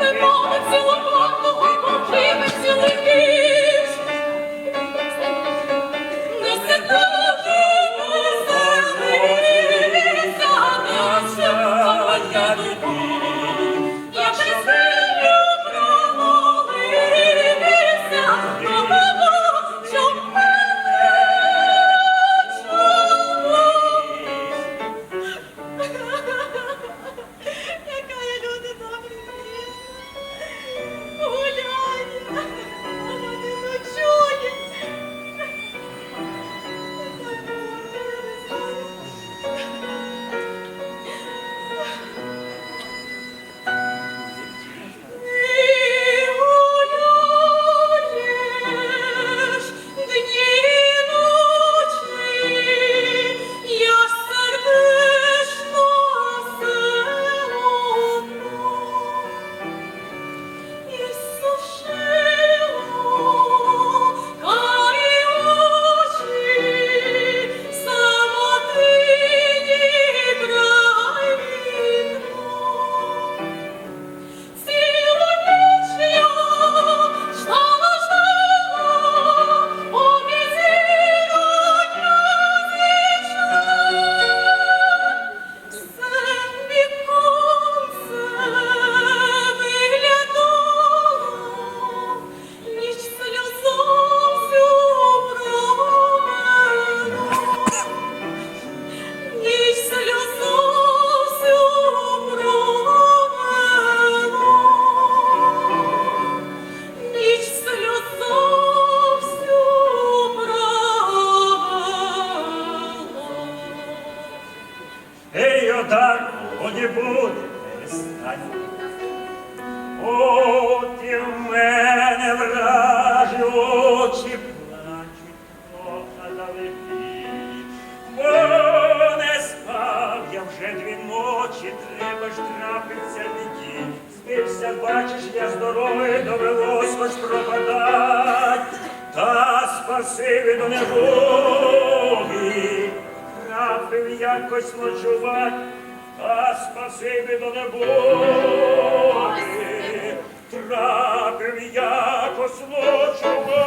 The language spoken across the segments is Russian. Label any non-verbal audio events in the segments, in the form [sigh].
the moment легкі. Не спав, я вже дві ночі, треба ж трапиться біді. Спився, бачиш, я здоровий, довелось пропадать, та спаси від неволі. Трапив якось ночувати, та спаси від неволі. Трапив якось ночувати.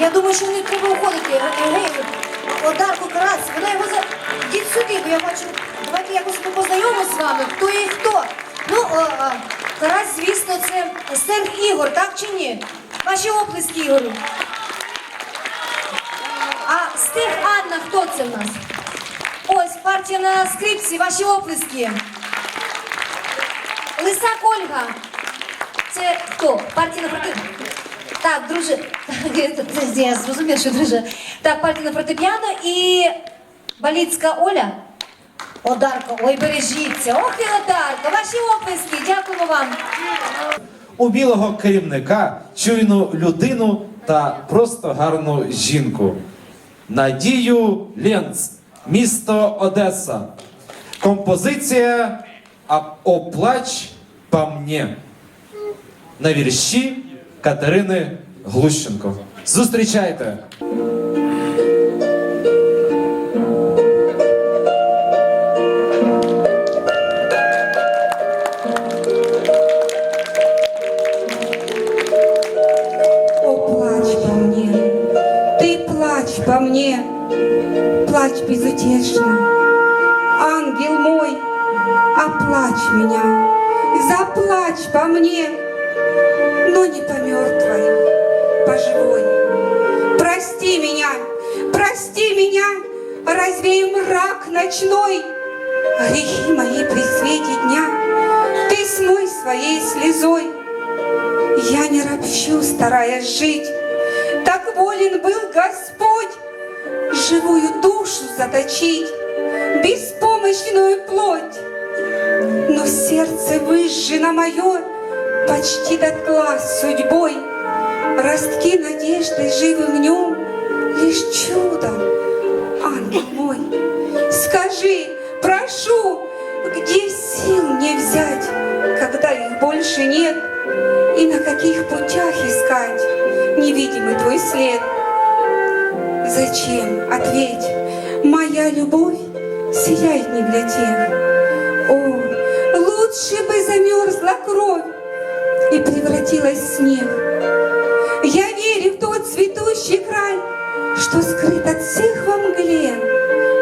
Підходити, Євгеній, Одарку Карась, вона його за... Йдіть сюди, бо я хочу, давайте якось ми познайомимось з вами, хто є хто. Ну, о, а, Карась, звісно, це Стенг Ігор, так чи ні? Ваші оплески, Ігорю. А Стег Анна, хто це в нас? Ось, партія на скрипці, ваші оплески. Лисак Ольга. Це хто? Партія на форте... Так, друже. [laughs] Я зрозумів, що друже. Так, партія на фортепіано і Баліцька Оля. Одарка, ой, бережіться. Ох і Одарка, ваші оплески, дякуємо вам. у білого керівника, чуйну людину та просто гарну жінку. Надію Ленц, місто Одеса. Композиція Оплач по мне на вірші Катерини Глущенко. Зустрічайте! По мне, плачь безутешно. Ангел мой, оплачь меня, заплачь по мне, но не по мертвой, по живой. Прости меня, прости меня, развей мрак ночной, грехи мои при свете дня, ты смой своей слезой. Я не ропщу, стараясь жить, Так волен был Господь Живую душу заточить, Беспомощную плоть. Но сердце выжжено мое Почти дотла судьбой, Ростки надежды живы в нем Лишь чудом, ангел мой. Скажи, прошу, где сил мне взять, Когда их больше нет, И на каких путях искать Невидимый твой след? Зачем? Ответь, моя любовь Сияет не для тех. О, лучше бы замерзла кровь И превратилась в снег. Я верю в тот цветущий край, Что скрыт от всех во мгле.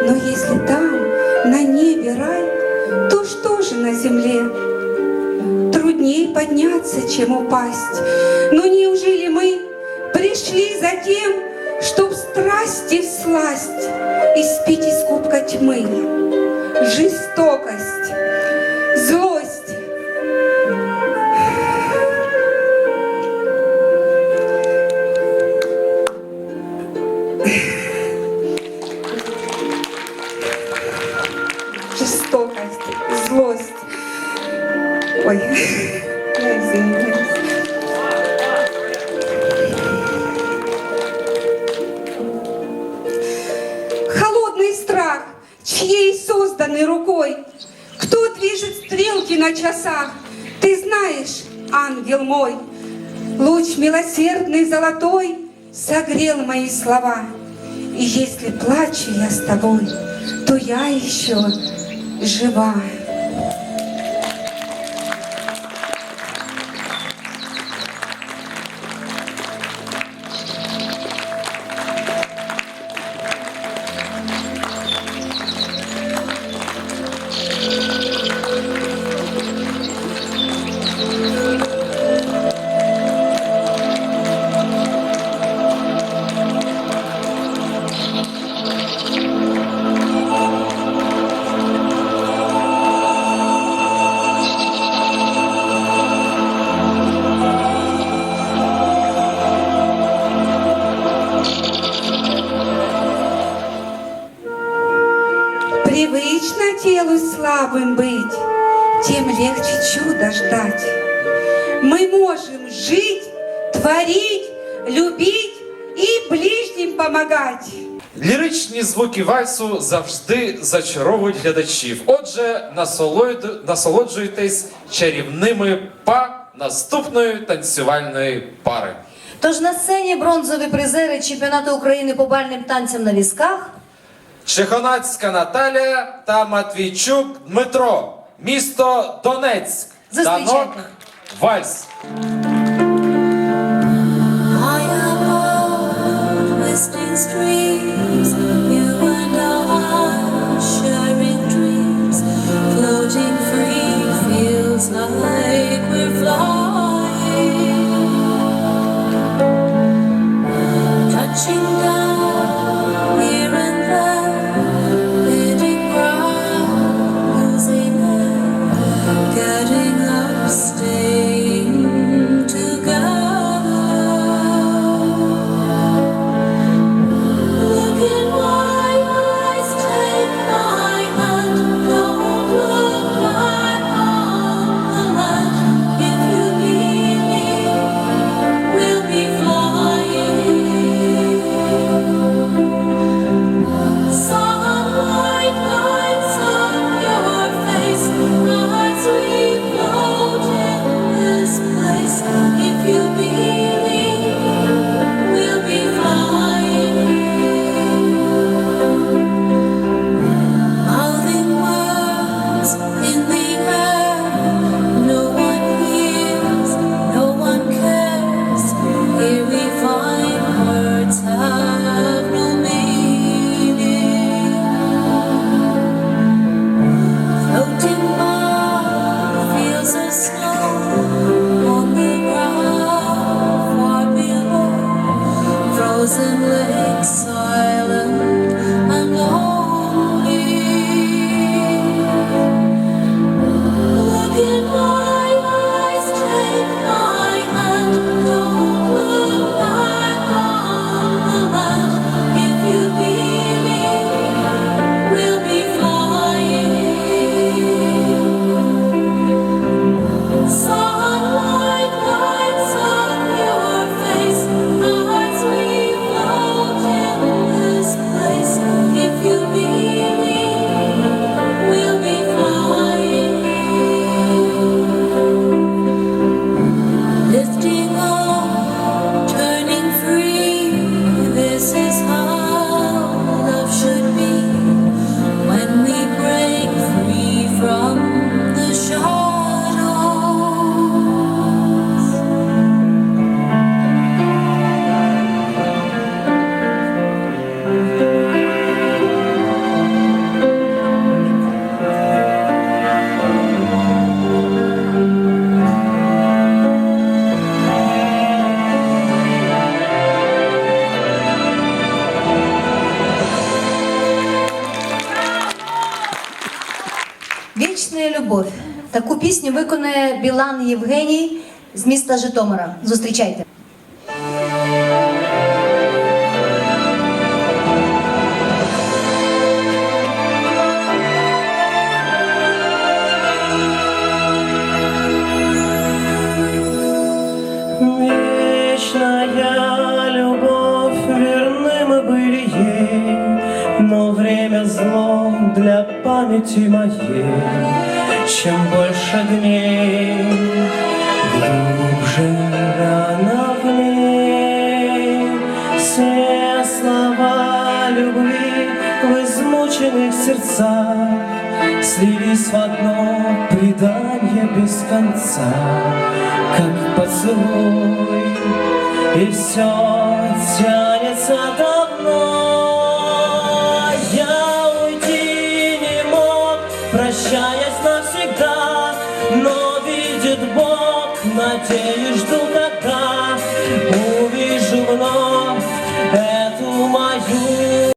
Но если там, на небе рай, То что же на земле? Трудней подняться, чем упасть. Но неужели мы пришли за тем, Чтоб страсти всласть Испить из кубка тьмы? Жестокость, Ой, я извиняюсь. Холодный страх, чьей созданный рукой. Кто движет стрелки на часах? Ты знаешь, ангел мой, луч милосердный золотой согрел мои слова. И если плачу я с тобой, то я еще жива. Помогать. Ліричні звуки вальсу завжди зачаровують глядачів. Отже, насолоджуйтесь чарівними па наступної танцювальної пари. Тож на сцені бронзові призери чемпіонату України по бальним танцям на візках. Чехонацька Наталія та Матвійчук Дмитро. Місто Донецьк. Зустрічайте. Танок Вальс. Таку пісню виконує Білан Євгеній з міста Житомира. Зустрічайте. Вечная любовь верным были ей, Но время зло для памяти моей. Чем больше дней, глубже рана в ней. Все слова любви в измученных сердцах Слились в одно предание без конца, Как поцелуй, и все тянется до